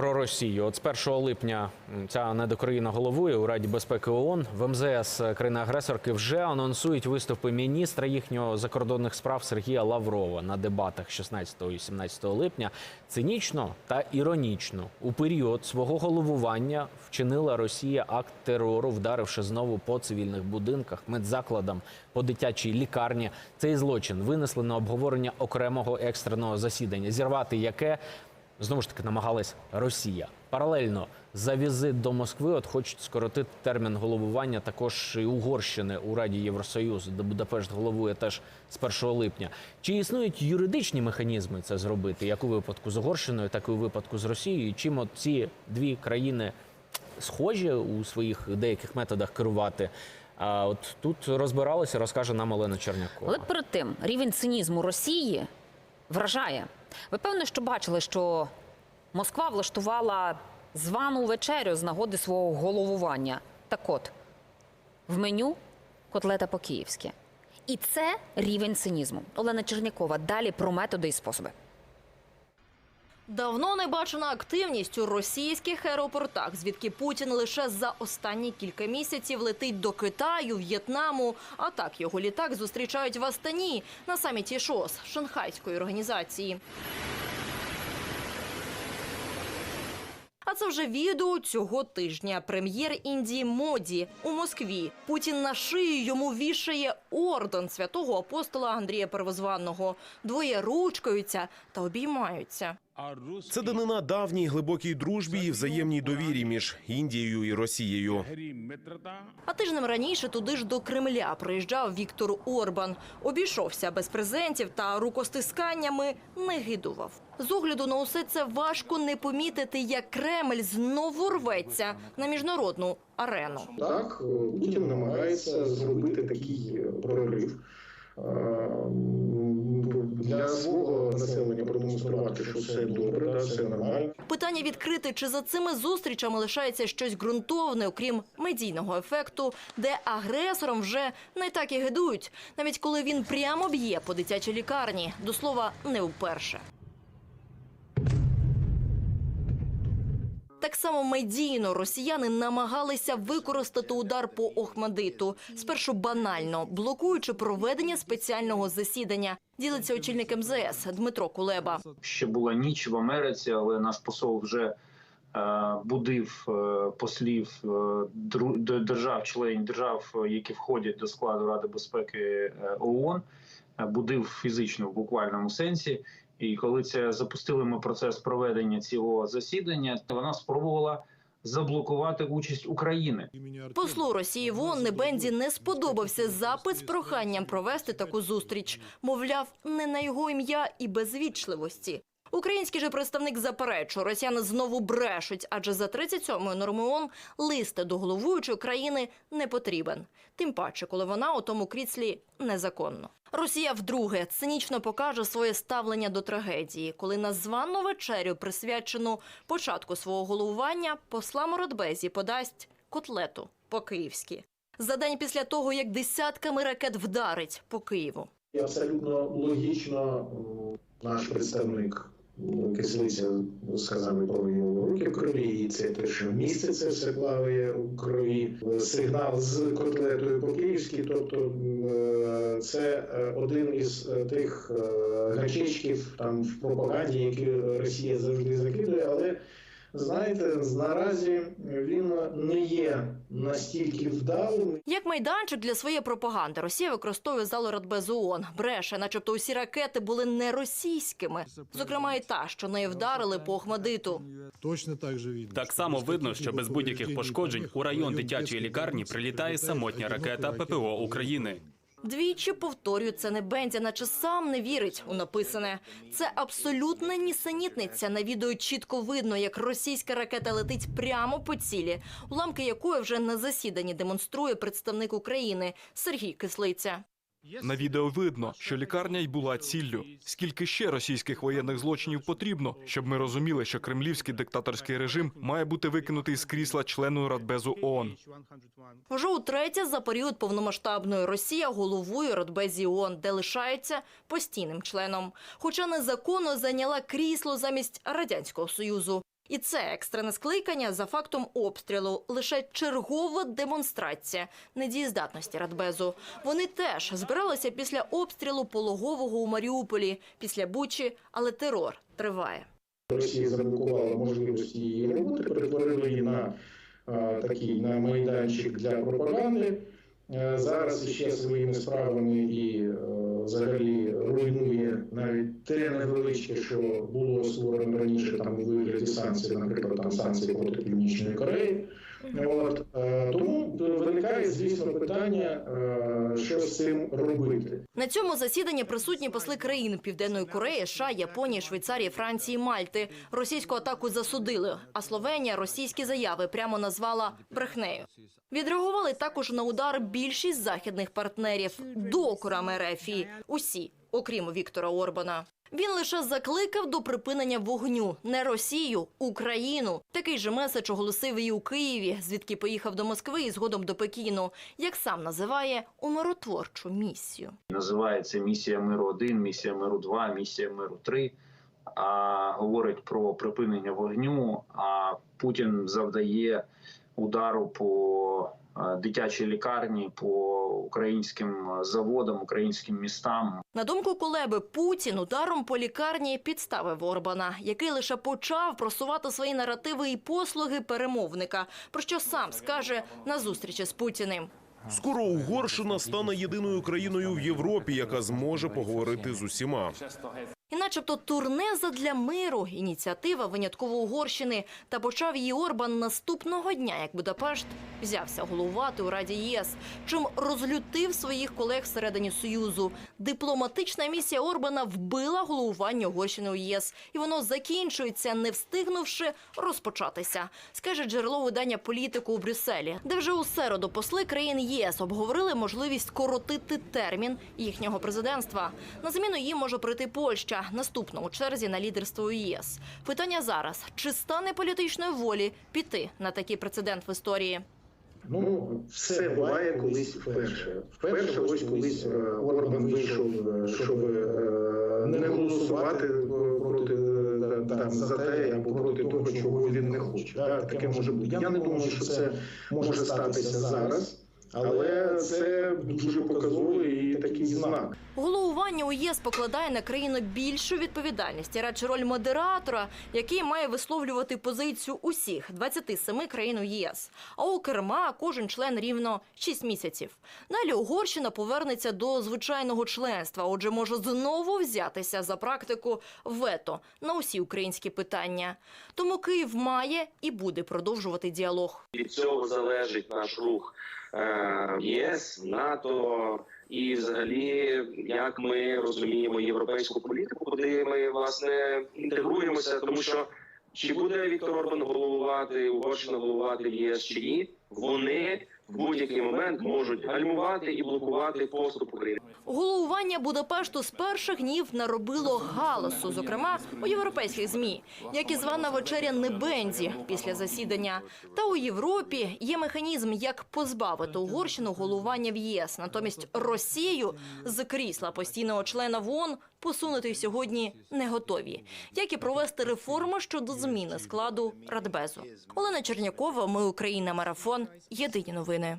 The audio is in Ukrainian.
про Росію. От з 1 липня ця недокраїна головує у Раді безпеки ООН. В МЗС країни-агресорки вже анонсують виступи міністра їхнього закордонних справ Сергія Лаврова на дебатах 16 і 17 липня. Цинічно та іронічно у період свого головування вчинила Росія акт терору, вдаривши знову по цивільних будинках, медзакладам, по дитячій лікарні. Цей злочин винесли на обговорення окремого екстреного засідання, зірвати яке знову ж таки намагалась Росія. Паралельно за візит до Москви от хочуть скоротити термін головування також і Угорщини у Раді Євросоюзу, де Будапешт головує теж з 1 липня. Чи існують юридичні механізми це зробити, як у випадку з Угорщиною, так і у випадку з Росією? Чим от ці дві країни схожі у своїх деяких методах керувати? А от тут розбиралися, розкаже нам Олена Чернякова. Але перед тим рівень цинізму Росії вражає. Ви певно, що бачили, що Москва влаштувала звану вечерю з нагоди свого головування. Так от, в меню котлета по-київськи. І це рівень цинізму. Олена Чернякова. Далі про методи і способи. Давно не бачена активність у російських аеропортах, звідки Путін лише за останні кілька місяців летить до Китаю, В'єтнаму. А так його літак зустрічають в Астані на саміті ШОС Шанхайської організації. А це вже відео цього тижня. Прем'єр Індії Моді у Москві. Путін на шию йому вішає орден святого апостола Андрія Первозванного. Двоє ручкаються та обіймаються. Це данина давній глибокій дружбі і взаємній довірі між Індією і Росією. А тижнем раніше туди ж до Кремля приїжджав Віктор Орбан. Обійшовся без презентів та рукостисканнями не гидував. З огляду на усе це важко не помітити, як Кремль знову рветься на міжнародну арену. Так, Путін намагається зробити такий прорив е, для свого населення продемонструвати, що все добре, да, все нормально. Питання відкрите, чи за цими зустрічами лишається щось ґрунтовне, окрім медійного ефекту, де агресором вже не так і гидують, навіть коли він прямо б'є по дитячій лікарні. До слова, не вперше. Так само медійно росіяни намагалися використати удар по Охмадиту. Спершу банально, блокуючи проведення спеціального засідання. Ділиться очільник МЗС Дмитро Кулеба. ще була ніч в Америці, але наш посол вже е, будив е, послів е, дру- держав, які входять до складу Ради безпеки ООН, будив фізично в буквальному сенсі. І коли це запустили ми процес проведення цього засідання, вона спробувала заблокувати участь України. Послу Росії в ООН Небензі не сподобався запит з проханням провести таку зустріч. Мовляв, не на його ім'я і без вічливості. Український же представник заперечує, росіяни знову брешуть, адже за 37-ю нормою ООН лист до головуючої країни не потрібен. Тим паче, коли вона у тому кріслі незаконно. Росія вдруге цинічно покаже своє ставлення до трагедії, коли на звану вечерю, присвячену початку свого головування, послам у Радбезі подасть котлету по-київськи. За день після того, як десятками ракет вдарить по Києву. І абсолютно логічно наш представник Кислиця сказав і про його руки в крові, і це те, що місце це все плаває у крові. Сигнал з котлетою по-київськи, тобто е, це е, один із е, тих гачечків там в пропаганді, які Росія завжди закидує, але знаєте, наразі він не є настільки вдалим Як майданчик для своєї пропаганди, Росія використовує залу Радбезу ООН. Бреше, начебто усі ракети були не російськими. Зокрема, і та, що нею вдарили по Охмадиту. Точно так же видно. Так само видно, що без будь-яких пошкоджень у район дитячої лікарні прилітає самотня ракета ППО України. Двічі повторюю це не Бензя, наче сам не вірить у написане. Це абсолютна нісенітниця. На відео чітко видно, як російська ракета летить прямо по цілі, уламки якої вже на засіданні демонструє представник України Сергій Кислиця. На відео видно, що лікарня й була ціллю. Скільки ще російських воєнних злочинів потрібно, щоб ми розуміли, що кремлівський диктаторський режим має бути викинутий з крісла члену Радбезу ООН. Вже утретє за період повномасштабної Росія головує Радбезі ООН, де лишається постійним членом. Хоча незаконно зайняла крісло замість Радянського Союзу. І це екстрене скликання за фактом обстрілу лише чергова демонстрація недієздатності Радбезу. Вони теж збиралися після обстрілу пологового у Маріуполі, після Бучі, але терор триває. Росія заблокувала можливості її роботи, перетворила її на а, такий на майданчик для пропаганди. Е, Зараз ще своїми справами і е, взагалі руйнує навіть те невеличке, що було створено раніше там у вигляді санкцій, наприклад, там санкції проти Північної Кореї. От е, тому виникає, звісно, питання, е, що з цим робити. На цьому засіданні присутні посли країн Південної Кореї, США, Японії, Швейцарії, Франції, Мальти. Російську атаку засудили, а Словенія російські заяви прямо назвала брехнею. Відреагували також на удар більшість західних партнерів докорами РФ. Усі, окрім Віктора Орбана. Він лише закликав до припинення вогню не Росію, Україну. Такий же меседж оголосив і у Києві, звідки поїхав до Москви і згодом до Пекіну, як сам називає умиротворчу місію. Називається місія миру 1 місія миру 2 місія миру 3 А говорить про припинення вогню. А Путін завдає удару по е, дитячій лікарні, по українським заводам, українським містам. На думку Кулеби, Путін ударом по лікарні підставив Орбана, який лише почав просувати свої наративи і послуги перемовника, про що сам скаже на зустрічі з Путіним. Скоро Угорщина стане єдиною країною в Європі, яка зможе поговорити з усіма. Начебто турне задля миру, ініціатива винятково Угорщини, та почав її Орбан наступного дня, як Будапешт взявся головувати у Раді ЄС, чим розлютив своїх колег всередині Союзу. Дипломатична місія Орбана вбила головування Угорщини у ЄС, і воно закінчується, не встигнувши розпочатися, скаже джерело видання політику у Брюсселі, де вже у середу посли країн ЄС обговорили можливість коротити термін їхнього президентства. На заміну їм може прийти Польща, наступна у черзі на лідерство у ЄС. Питання зараз: чи стане політичної волі піти на такий прецедент в історії? Ну, все буває колись вперше. Вперше ось колись е, Орбан вийшов, е, щоб е, не голосувати проти там за те або проти того, чого він не хоче. Так, таке може бути. Я не думаю, що це може статися зараз, але це дуже показовий і такий знак. Головування у ЄС покладає на країну більшу відповідальність і радше роль модератора, який має висловлювати позицію усіх 27 країн у ЄС. А у керма кожен член рівно 6 місяців. Далі Угорщина повернеться до звичайного членства, отже, може знову взятися за практику вето на усі українські питання. Тому Київ має і буде продовжувати діалог. від цього залежить наш рух ЄС, НАТО. І, взагалі, як ми розуміємо європейську політику, куди ми власне інтегруємося, тому що чи буде Віктор Орбан головувати Угорщина головувати в ЄС чи ні, вони в будь-який момент можуть гальмувати і блокувати поступ України. Головування Будапешту з перших днів наробило галасу, зокрема у європейських змі, як і звана вечеря Небензі після засідання. Та у Європі є механізм, як позбавити Угорщину головування в ЄС. Натомість Росію з крісла постійного члена в ООН посунути сьогодні не готові. Як і провести реформи щодо зміни складу Радбезу. Олена Чернякова, ми Україна, марафон. Єдині новини.